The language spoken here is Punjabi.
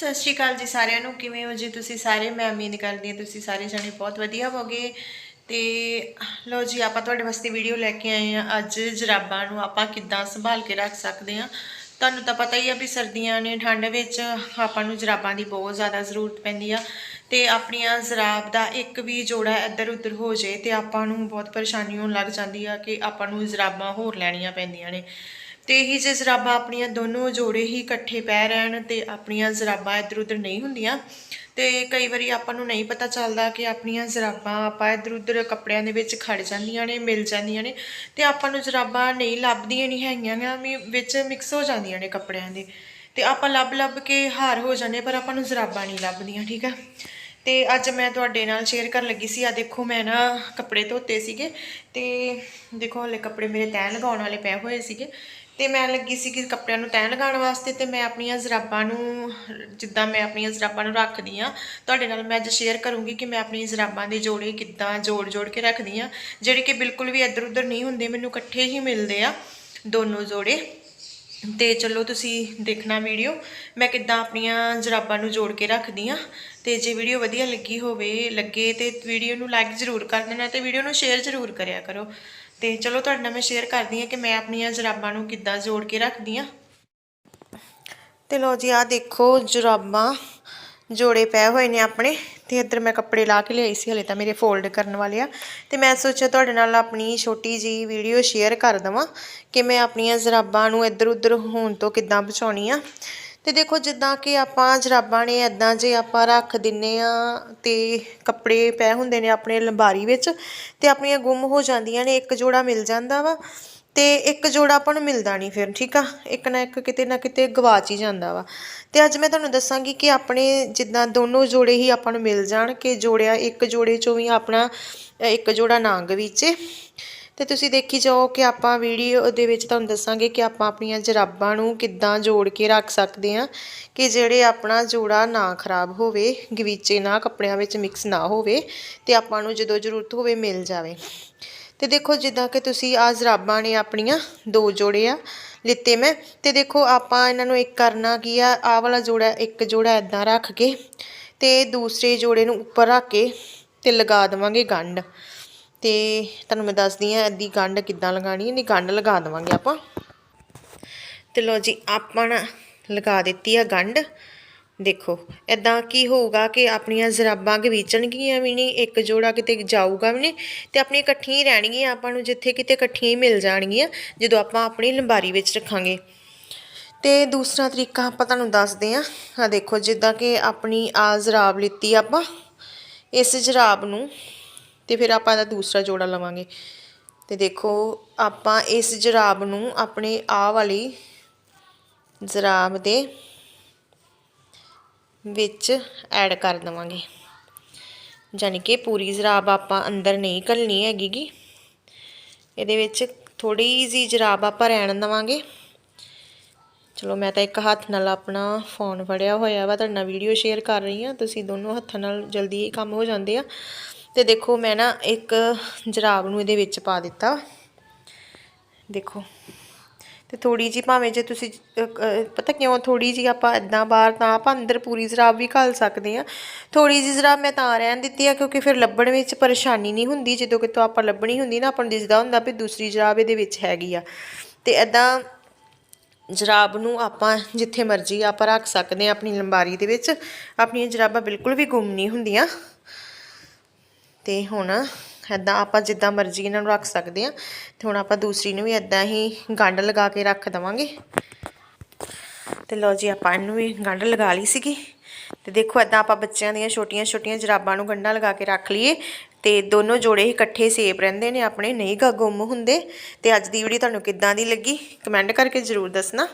ਸਤਿ ਸ਼੍ਰੀ ਅਕਾਲ ਜੀ ਸਾਰਿਆਂ ਨੂੰ। ਕਿਵੇਂ ਹੋ ਜੀ ਤੁਸੀਂ ਸਾਰੇ? ਮੈਂ ਉਮੀਦ ਕਰਦੀ ਹਾਂ ਤੁਸੀਂ ਸਾਰੇ ਜਣੇ ਬਹੁਤ ਵਧੀਆ ਹੋਗੇ ਤੇ ਲੋ ਜੀ, ਆਪਾਂ ਤੁਹਾਡੇ ਵਾਸਤੇ ਵੀਡੀਓ ਲੈ ਕੇ ਆਏ ਆ ਅੱਜ ਜਰਾਬਾਂ ਨੂੰ ਆਪਾਂ ਕਿੱਦਾਂ ਸੰਭਾਲ ਕੇ ਰੱਖ ਸਕਦੇ ਆ ਤੁਹਾਨੂੰ ਤਾਂ ਪਤਾ ਹੀ ਆ ਵੀ ਸਰਦੀਆਂ ਨੇ, ਠੰਡ ਵਿੱਚ ਆਪਾਂ ਨੂੰ ਜਰਾਬਾਂ ਦੀ ਬਹੁਤ ਜ਼ਿਆਦਾ ਜ਼ਰੂਰਤ ਪੈਂਦੀ ਆ। ਤੇ ਆਪਣੀਆਂ ਜਰਾਬ ਦਾ ਇੱਕ ਵੀ ਜੋੜਾ ਇੱਧਰ ਉੱਧਰ ਹੋ ਜੇ ਤੇ ਆਪਾਂ ਨੂੰ ਬਹੁਤ ਪਰੇਸ਼ਾਨੀ ਹੋਣ ਲੱਗ ਜਾਂਦੀ ਆ ਕਿ ਆਪਾਂ ਨੂੰ ਜਰਾਬਾਂ ਹੋਰ ਲੈਣੀਆਂ ਪੈਂਦੀਆਂ ਨੇ। ਤੇ ਹੀ ਜੇ ਜਰਾਬਾਂ ਆਪਣੀਆਂ ਦੋਨੋਂ ਜੋੜੇ ਹੀ ਇਕੱਠੇ ਪੈ ਰਹਿਣ ਤੇ ਆਪਣੀਆਂ ਜਰਾਬਾਂ ਇੱਧਰ ਉੱਧਰ ਨਹੀਂ ਹੁੰਦੀਆਂ, ਤੇ ਕਈ ਵਾਰੀ ਆਪਾਂ ਨੂੰ ਨਹੀਂ ਪਤਾ ਚੱਲਦਾ ਕਿ ਆਪਣੀਆਂ ਜਰਾਬਾਂ ਆਪਾਂ ਇੱਧਰ ਉੱਧਰ ਕੱਪੜਿਆਂ ਦੇ ਵਿੱਚ ਖੜ ਜਾਂਦੀਆਂ ਨੇ, ਮਿਲ ਜਾਂਦੀਆਂ ਨੇ, ਤੇ ਆਪਾਂ ਨੂੰ ਜਰਾਬਾਂ ਨਹੀਂ ਲੱਭਦੀਆਂ, ਨਹੀਂ ਹੈਗੀਆਂ ਗਾ, ਵੀ ਵਿੱਚ ਮਿਕਸ ਹੋ ਜਾਂਦੀਆਂ ਨੇ ਕੱਪੜਿਆਂ ਦੇ, ਤੇ ਆਪਾਂ ਲੱਭ ਲੱਭ ਕੇ ਹਾਰ ਹੋ ਜਾਂਦੇ ਪਰ ਆਪਾਂ ਨੂੰ ਜਰਾਬਾਂ ਨਹੀਂ ਲੱਭਦੀਆਂ, ਠੀਕ ਆ ਤੇ ਅੱਜ ਮੈਂ ਤੁਹਾਡੇ ਨਾਲ ਸ਼ੇਅਰ ਕਰਨ ਲੱਗੀ ਸੀ ਆ ਦੇਖੋ ਮੈਂ ਨਾ ਕੱਪੜੇ ਧੋਤੇ ਸੀਗੇ, ਤੇ ਦੇਖੋ ਹਲੇ ਕੱਪੜੇ ਮੇਰੇ ਤੈਅ ਲਗਾਉਣ ਵਾਲੇ ਪਏ ਹੋਏ ਸੀਗੇ ਤੇ ਮੈਂ ਲੱਗੀ ਸੀ ਕਿ ਕੱਪੜਿਆਂ ਨੂੰ ਤੈਅ ਲਗਾਉਣ ਵਾਸਤੇ ਤੇ ਮੈਂ ਆਪਣੀਆਂ ਜ਼ਰਾਬਾਂ ਨੂੰ, ਜਿੱਦਾਂ ਮੈਂ ਆਪਣੀਆਂ ਜ਼ਰਾਬਾਂ ਨੂੰ ਰੱਖਦੀ ਆ ਤੁਹਾਡੇ ਨਾਲ ਮੈਂ ਅੱਜ ਸ਼ੇਅਰ ਕਰੂੰਗੀ ਕਿ ਮੈਂ ਆਪਣੀਆਂ ਜ਼ਰਾਬਾਂ ਦੇ ਜੋੜੇ ਕਿੱਦਾਂ ਜੋੜ ਜੋੜ ਕੇ ਰੱਖਦੀ ਆ ਜਿਹੜੇ ਕਿ ਬਿਲਕੁਲ ਵੀ ਇੱਧਰ ਉੱਧਰ ਨਹੀਂ ਹੁੰਦੇ, ਮੈਨੂੰ ਇਕੱਠੇ ਹੀ ਮਿਲਦੇ ਆ ਦੋਨੋਂ ਜੋੜੇ। ਤੇ ਚਲੋ ਤੁਸੀਂ ਦੇਖਣਾ ਵੀਡੀਓ, ਮੈਂ ਕਿੱਦਾਂ ਆਪਣੀਆਂ ਜਰਾਬਾਂ ਨੂੰ ਜੋੜ ਕੇ ਰੱਖਦੀ ਆ ਤੇ ਜੇ ਵੀਡੀਓ ਵਧੀਆ ਲੱਗੀ ਹੋਵੇ, ਲੱਗੇ ਤੇ ਵੀਡੀਓ ਨੂੰ ਲਾਈਕ ਜ਼ਰੂਰ ਕਰ ਦੇਣਾ ਤੇ ਵੀਡੀਓ ਨੂੰ ਸ਼ੇਅਰ ਜ਼ਰੂਰ ਕਰਿਆ ਕਰੋ। ਤੇ ਚਲੋ ਤੁਹਾਡੇ ਨਾਲ ਮੈਂ ਸ਼ੇਅਰ ਕਰਦੀ ਹਾਂ ਕਿ ਮੈਂ ਆਪਣੀਆਂ ਜਰਾਬਾਂ ਨੂੰ ਕਿੱਦਾਂ ਜੋੜ ਕੇ ਰੱਖਦੀ ਹਾਂ। ਤੇ ਲੋ ਜੀ ਆ ਦੇਖੋ ਜਰਾਬਾਂ ਜੋੜੇ ਪਏ ਹੋਏ ਨੇ ਆਪਣੇ ਤੇ ਇੱਧਰ ਮੈਂ ਕੱਪੜੇ ਲਾ ਕੇ ਲਿਆਈ ਸੀ, ਹਲੇ ਤਾਂ ਮੇਰੇ ਫੋਲਡ ਕਰਨ ਵਾਲੇ ਆ। ਤੇ ਮੈਂ ਸੋਚਿਆ ਤੁਹਾਡੇ ਨਾਲ ਆਪਣੀ ਛੋਟੀ ਜੀ ਵੀਡੀਓ ਸ਼ੇਅਰ ਕਰ ਦਵਾਂ ਕਿ ਮੈਂ ਆਪਣੀਆਂ ਜਰਾਬਾਂ ਨੂੰ ਇੱਧਰ ਉੱਧਰ ਹੋਣ ਤੋਂ ਕਿੱਦਾਂ ਬਚਾਉਣੀ ਆ। ਤੇ ਦੇਖੋ ਜਿੱਦਾਂ ਕਿ ਆਪਾਂ ਜਰਾਬਾਂ ਨੇ ਐਦਾਂ ਜੇ ਆਪਾਂ ਰੱਖ ਦਿੰਨੇ ਆ ਤੇ ਕੱਪੜੇ ਪਏ ਹੁੰਦੇ ਨੇ ਆਪਣੇ ਲੰਬਾਰੀ ਵਿੱਚ ਤੇ ਆਪਣੀਆਂ ਗੁੰਮ ਹੋ ਜਾਂਦੀਆਂ ਨੇ, ਇੱਕ ਜੋੜਾ ਮਿਲ ਜਾਂਦਾ ਵਾ ਤੇ ਇੱਕ ਜੋੜਾ ਆਪਾਂ ਨੂੰ ਮਿਲਦਾ ਨਹੀਂ ਫਿਰ, ਠੀਕ ਆ? ਇੱਕ ਨਾ ਇੱਕ ਕਿਤੇ ਨਾ ਕਿਤੇ ਗਵਾਚ ਹੀ ਜਾਂਦਾ ਵਾ। ਤੇ ਅੱਜ ਮੈਂ ਤੁਹਾਨੂੰ ਦੱਸਾਂਗੀ ਕਿ ਆਪਣੇ ਜਿੱਦਾਂ ਦੋਨੋਂ ਜੋੜੇ ਹੀ ਆਪਾਂ ਨੂੰ ਮਿਲ ਜਾਣ ਕਿ ਜੋੜਿਆ ਇੱਕ ਜੋੜੇ ਚੋਂ ਵੀ ਆਪਣਾ ਇੱਕ ਜੋੜਾ ਨਾ ਗਵੀਚੇ ਤੇ ਤੁਸੀਂ ਦੇਖੀ ਜਾਓ ਕਿ ਆਪਾਂ ਵੀਡੀਓ ਦੇ ਵਿੱਚ ਤੁਹਾਨੂੰ ਦੱਸਾਂਗੇ ਕਿ ਆਪਾਂ ਆਪਣੀਆਂ ਜਰਾਬਾਂ ਨੂੰ ਕਿੱਦਾਂ ਜੋੜ ਕੇ ਰੱਖ ਸਕਦੇ ਆ ਕਿ ਜਿਹੜੇ ਆਪਣਾ ਜੋੜਾ ਨਾ ਖਰਾਬ ਹੋਵੇ, ਗਵੀਚੇ ਨਾ ਕੱਪੜਿਆਂ ਵਿੱਚ ਮਿਕਸ ਨਾ ਹੋਵੇ ਤੇ ਆਪਾਂ ਨੂੰ ਜਦੋਂ ਜ਼ਰੂਰਤ ਹੋਵੇ ਮਿਲ ਜਾਵੇ। ਤੇ ਦੇਖੋ ਜਿੱਦਾਂ ਕਿ ਤੁਸੀਂ ਆ ਜਰਾਬਾਂ ਨੇ ਆਪਣੀਆਂ ਦੋ ਜੋੜੇ ਆ, ਲਿੱਤੇ ਮੈਂ। ਤੇ ਦੇਖੋ ਆਪਾਂ ਇਹਨਾਂ ਨੂੰ ਇੱਕ ਕਰਨਾ ਕੀ ਆ, ਆਹ ਵਾਲਾ ਜੋੜਾ ਇੱਕ ਜੋੜਾ ਇਦਾਂ ਰੱਖ ਕੇ ਤੇ ਦੂਸਰੇ ਜੋੜੇ ਨੂੰ ਉੱਪਰ ਰੱਖ ਕੇ ਤੇ ਲਗਾ ਦੇਵਾਂਗੇ ਗੰਢ। ਤੇ ਤੁਹਾਨੂੰ ਮੈਂ ਦੱਸਦੀ ਆ ਇਹਦੀ ਗੰਢ ਕਿੱਦਾਂ ਲਗਾਣੀ ਇਹਦੀ ਗੰਢ ਲਗਾ ਦੇਵਾਂਗੇ ਆਪਾਂ। ਤੇ ਲੋ ਜੀ, ਆਪਾਂ ਲਗਾ ਦਿੱਤੀ ਆ ਗੰਢ। ਦੇਖੋ ਇਦਾਂ ਕੀ ਹੋਊਗਾ ਕਿ ਆਪਣੀਆਂ ਜ਼ਰਾਬਾਂ ਗਵੀਚਣਗੀਆਂ ਵੀ ਨਹੀਂ, ਇੱਕ ਜੋੜਾ ਕਿਤੇ ਜਾਊਗਾ ਵੀ ਨਹੀਂ, ਤੇ ਆਪਣੀ ਇਕੱਠੀਆਂ ਹੀ ਰਹਿਣਗੀਆਂ, ਆਪਾਂ ਨੂੰ ਜਿੱਥੇ ਕਿਤੇ ਇਕੱਠੀਆਂ ਹੀ ਮਿਲ ਜਾਣਗੀਆਂ, ਜਦੋਂ ਆਪਾਂ ਆਪਣੀ ਲੰਬਾਰੀ ਵਿੱਚ ਰੱਖਾਂਗੇ। ਤੇ ਦੂਸਰਾ ਤਰੀਕਾ ਆਪਾਂ ਤੁਹਾਨੂੰ ਦੱਸਦੇ ਆ ਆ ਦੇਖੋ, ਜਿੱਦਾਂ ਕਿ ਆਪਣੀ ਆ ਜ਼ਰਾਬ ਲਿੱਤੀ ਆਪਾਂ, ਇਸ ਜਰਾਬ ਨੂੰ ਤੇ ਫਿਰ ਆਪਾਂ ਇਹਦਾ ਦੂਸਰਾ ਜੋੜਾ ਲਵਾਂਗੇ। ਤੇ ਦੇਖੋ, ਆਪਾਂ ਇਸ ਜਰਾਬ ਨੂੰ ਆਪਣੇ ਆ ਵਾਲੀ ਜਰਾਬ ਦੇ ਵਿੱਚ ਐਡ ਕਰ ਦਵਾਂਗੇ। ਯਾਨੀ ਕਿ ਪੂਰੀ ਜਰਾਬ ਆਪਾਂ ਅੰਦਰ ਨਹੀਂ ਘੱਲਣੀ ਹੈਗੀ ਗੀ ਇਹਦੇ ਵਿੱਚ ਥੋੜੀ ਜੀ ਜਰਾਬ ਆਪਾਂ ਰਹਿਣ ਦਵਾਂਗੇ। ਚਲੋ, ਮੈਂ ਤਾਂ ਇੱਕ ਹੱਥ ਨਾਲ ਆਪਣਾ ਫੋਨ ਫੜਿਆ ਹੋਇਆ ਵਾ, ਤੁਹਾਡੇ ਨਾਲ ਵੀਡੀਓ ਸ਼ੇਅਰ ਕਰ ਰਹੀ ਹਾਂ। ਤੁਸੀਂ ਦੋਨੋਂ ਹੱਥਾਂ ਨਾਲ ਜਲਦੀ ਇਹ ਕੰਮ ਹੋ ਜਾਂਦੇ ਆ। ਤੇ ਦੇਖੋ ਮੈਂ ਨਾ ਇੱਕ ਜਰਾਬ ਨੂੰ ਇਹਦੇ ਵਿੱਚ ਪਾ ਦਿੱਤਾ। ਦੇਖੋ। ਤੇ ਥੋੜੀ ਜੀ ਭਾਵੇਂ ਜੇ ਤੁਸੀਂ ਪਤਾ ਕਿਉਂ ਥੋੜੀ ਜੀ ਆਪਾਂ ਇਦਾਂ ਬਾਹਰ ਤਾਂ ਆਪਾਂ ਅੰਦਰ ਪੂਰੀ ਜਰਾਬ ਵੀ ਘਾਲ ਸਕਦੇ ਆ ਥੋੜੀ ਜੀ ਜਰਾਬ ਮੈਂ ਤਾਂ ਰਹਿਣ ਦਿੱਤੀ ਆ ਕਿਉਂਕਿ ਫਿਰ ਲੱਭਣ ਵਿੱਚ ਪਰੇਸ਼ਾਨੀ ਨਹੀਂ ਹੁੰਦੀ। ਜਦੋਂ ਕਿਤੋਂ ਆਪਾਂ ਲੱਭਣੀ ਹੁੰਦੀ ਨਾ, ਆਪਾਂ ਨੂੰ ਦਿਸਦਾ ਹੁੰਦਾ ਵੀ ਦੂਸਰੀ ਜਰਾਬ ਇਹਦੇ ਵਿੱਚ ਹੈਗੀ ਆ। ਤੇ ਇਦਾਂ ਜਰਾਬ ਨੂੰ ਆਪਾਂ ਜਿੱਥੇ ਮਰਜ਼ੀ ਆਪਾਂ ਰੱਖ ਸਕਦੇ ਆ ਆਪਣੀ ਲੰਬਾਰੀ ਦੇ ਵਿੱਚ। ਆਪਣੀਆਂ ਜਰਾਬਾਂ ਬਿਲਕੁਲ ਵੀ ਗੁੰਮ ਨਹੀਂ ਹੁੰਦੀਆਂ। ਤੇ ਹੁਣ ਇੱਦਾਂ ਆਪਾਂ ਜਿੱਦਾਂ ਮਰਜ਼ੀ ਇਹਨਾਂ ਨੂੰ ਰੱਖ ਸਕਦੇ ਆ ਤੇ ਹੁਣ ਆਪਾਂ ਦੂਸਰੀ ਨੂੰ ਵੀ ਇੱਦਾਂ ਹੀ ਗੰਢ ਲਗਾ ਕੇ ਰੱਖ ਦਵਾਂਗੇ। ਤੇ ਲਓ ਜੀ ਆਪਾਂ ਇਹਨੂੰ ਵੀ ਗੰਢ ਲਗਾ ਲਈ ਸੀਗੀ। ਤੇ ਦੇਖੋ ਇੱਦਾਂ ਆਪਾਂ ਬੱਚਿਆਂ ਦੀਆਂ ਛੋਟੀਆਂ ਛੋਟੀਆਂ ਜਰਾਬਾਂ ਨੂੰ ਗੰਢਾਂ ਲਗਾ ਕੇ ਰੱਖ ਲਈਏ ਤੇ ਦੋਨੋਂ ਜੋੜੇ ਇਕੱਠੇ ਸੇਫ ਰਹਿੰਦੇ ਨੇ ਆਪਣੇ, ਨਹੀਂ ਗਾ ਗੁੰਮ ਹੁੰਦੇ। ਤੇ ਅੱਜ ਦੀ ਵੀਡੀਓ ਤੁਹਾਨੂੰ ਕਿੱਦਾਂ ਦੀ ਲੱਗੀ? ਕਮੈਂਟ ਕਰਕੇ ਜ਼ਰੂਰ ਦੱਸਣਾ।